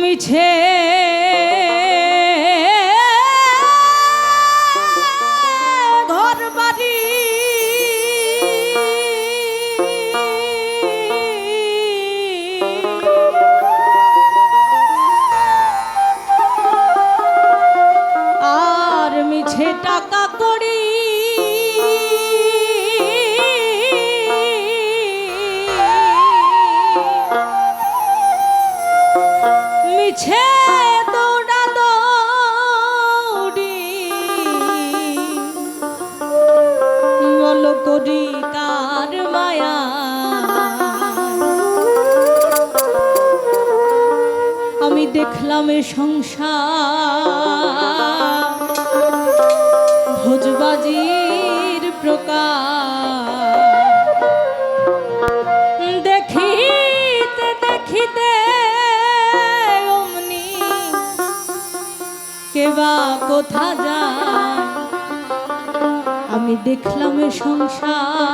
মিছে টাকা করি। মিছে দৌড়া দৌড়ি। বল করি কার মায়া। আমি দেখলাম এ সংসার। বাজির প্রকার দেখিতে দেখিতে অমনি কেবা কোথা যায়? আমি দেখলাম সংসার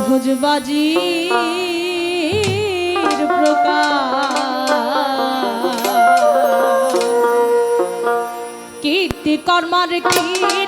ভোজবাজি কর্মার কি